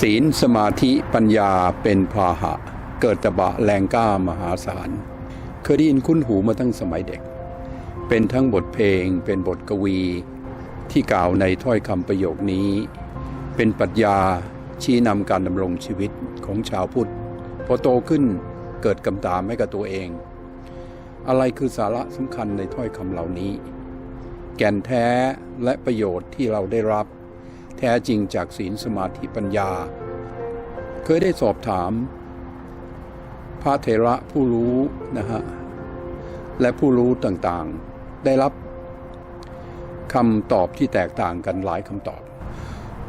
ศีลสมาธิปัญญาเป็นพาหะ เกิดตบะแรงกล้ามหาศาลเคยได้ยินคุ้นหูมาตั้งสมัยเด็ก เป็นทั้งบทเพลง เป็นบทกวี ที่กล่าวในถ้อยคำประโยคนี้ เป็นปรัชญาชี้นำการดำรงชีวิตของชาวพุทธ พอโตขึ้นเกิดกำตามให้กับตัวเอง อะไรคือสาระสำคัญในถ้อยคำเหล่านี้ แก่นแท้และประโยชน์ที่เราได้รับ แท้จริงจากศีลสมาธิปัญญา เคยได้สอบถาม พระเถระผู้รู้นะฮะและผู้รู้ต่างๆ ได้รับคำตอบที่แตกต่างกันหลายคำตอบ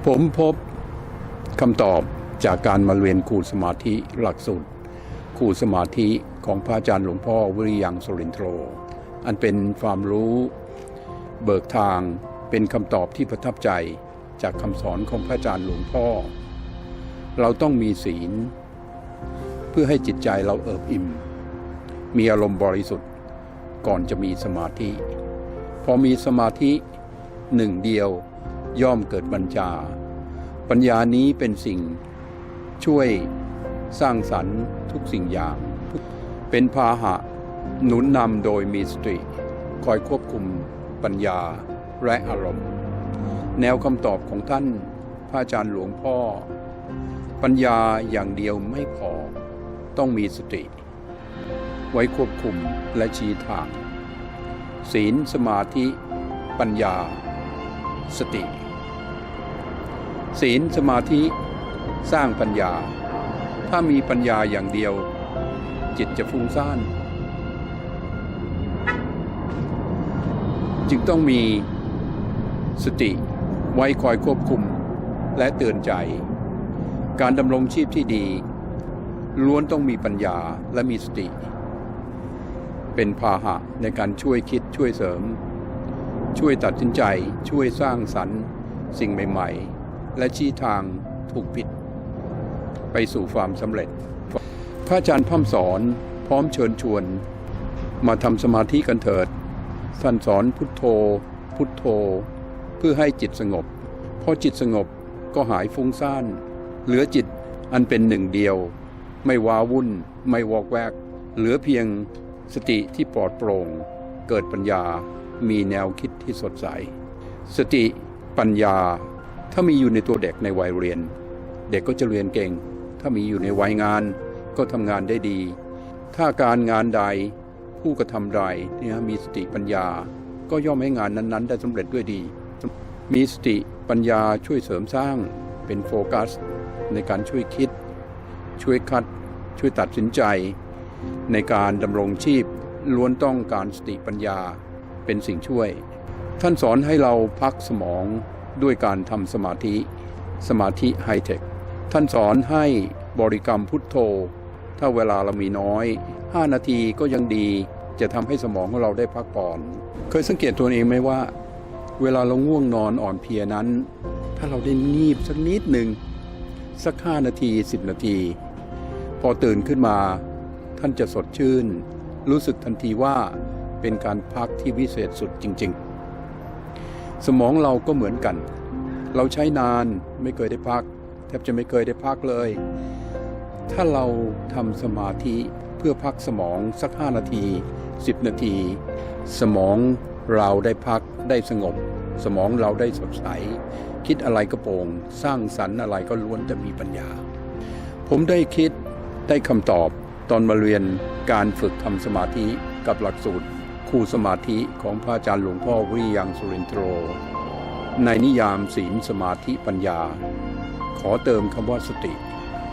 ผมพบคำตอบจากการมาเรียนครูสมาธิหลักสูตรครูสมาธิ ของพระอาจารย์หลวงพ่อวิริยังสุรินทโร อันเป็นความรู้เบิกทางเป็นคำตอบที่ประทับใจจากคำสอนของพระอาจารย์หลวงพ่อ เราต้องมีศีล เพื่อให้จิตใจเราเอิบอิ่ม มีอารมณ์บริสุทธิ์ก่อนจะมีสมาธิ พอมีสมาธิหนึ่งเดียวย่อมเกิดปัญญา ปัญญานี้เป็นสิ่งช่วยสร้างสรรค์ทุกสิ่งอย่าง เป็นพาหะ หนุนนำโดยมีสติ คอยควบคุมปัญญาและอารมณ์ แนวคำตอบของท่านพระอาจารย์หลวงพ่อ ปัญญาอย่างเดียวไม่พอ ต้องมีสติ ไว้ควบคุมและชี้ทาง ศีลสมาธิ ปัญญา สติ ศีลสมาธิ สร้างปัญญา ถ้ามีปัญญาอย่างเดียว จิตจะฟุ้งซ่าน จึงต้องมีสติไว้คอยควบคุมและเตือนใจ การดำรงชีพที่ดี ล้วนต้องมีปัญญาและมีสติ เป็นพาหะในการช่วยคิดช่วยเสริม ช่วยตัดสินใจช่วยสร้างสรรค์สิ่งใหม่ ๆ และชี้ทางถูกผิด ไปสู่ความสำเร็จ ระอาจารย์พร่ำสอนพร้อมเชิญชวน มาทำสมาธิกันเถิดท่านสอนพุทโธ พุทโธ เพื่อให้จิตสงบพอจิตสงบก็หายฟุ้งซ่าน เหลือจิตอันเป็นหนึ่งเดียว ไม่ว้าวุ่น ไม่วอกแวก เหลือเพียงสติที่ปลอดโปร่ง เกิดปัญญามีแนวคิดที่สดใส สติปัญญา ถ้ามีอยู่ในตัวเด็กในวัยเรียน เด็กก็จะเรียนเก่ง ถ้ามีอยู่ในวัยงาน ก็ทำงานได้ดี ถ้าการงานใดผู้กระทำใดเนี่ยมีสติปัญญา ก็ย่อมให้งานนั้น ๆ ได้สำเร็จด้วยดี มีสติปัญญาช่วยเสริมสร้างเป็นโฟกัส ในการช่วยคิด ช่วยคัด ช่วยตัดสินใจ ในการดำรงชีพล้วนต้องการสติปัญญาเป็นสิ่งช่วย ท่านสอนให้เราพักสมองด้วยการทำสมาธิ สมาธิไฮเทค ท่านสอนให้บริกรรมพุทโธ ถ้าเวลาเรามีน้อย 5 นาทีก็ยังดี จะทำให้สมองของเราได้พักผ่อน เคยสังเกตตัวเองไหมว่า เวลาเราง่วงนอนอ่อนเพลียนั้น ถ้าเราได้งีบสักนิดหนึ่งสัก5นาที 10 นาที พอตื่นขึ้นมา ท่านจะสดชื่น รู้สึกทันทีว่าเป็นการพักที่วิเศษสุดจริง ๆ สมองเราก็เหมือนกัน เราใช้นานไม่เคยได้พัก แทบจะไม่เคยได้พักเลย ถ้าเราทำสมาธิเพื่อพักสมองสัก 5 นาที 10 นาที สมองเราได้พักได้สงบ สมองเราได้สดใส คิดอะไรก็โปร่งสร้างสรรค์อะไรก็ล้วนจะมีปัญญา ผมได้คิดได้คำตอบตอนมาเรียนการฝึกทำสมาธิกับหลักสูตรครูสมาธิของพระอาจารย์หลวงพ่อวิริยังสุรินทรในนิยามศีลสมาธิปัญญา ขอเติมคำว่าสติ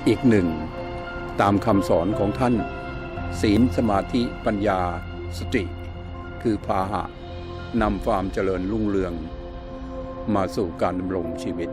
อีกหนึ่ง ตามคำสอนของท่าน ศีลสมาธิปัญญา สติ คือพาหะนำความเจริญรุ่งเรือง มาสู่การดำรงชีวิต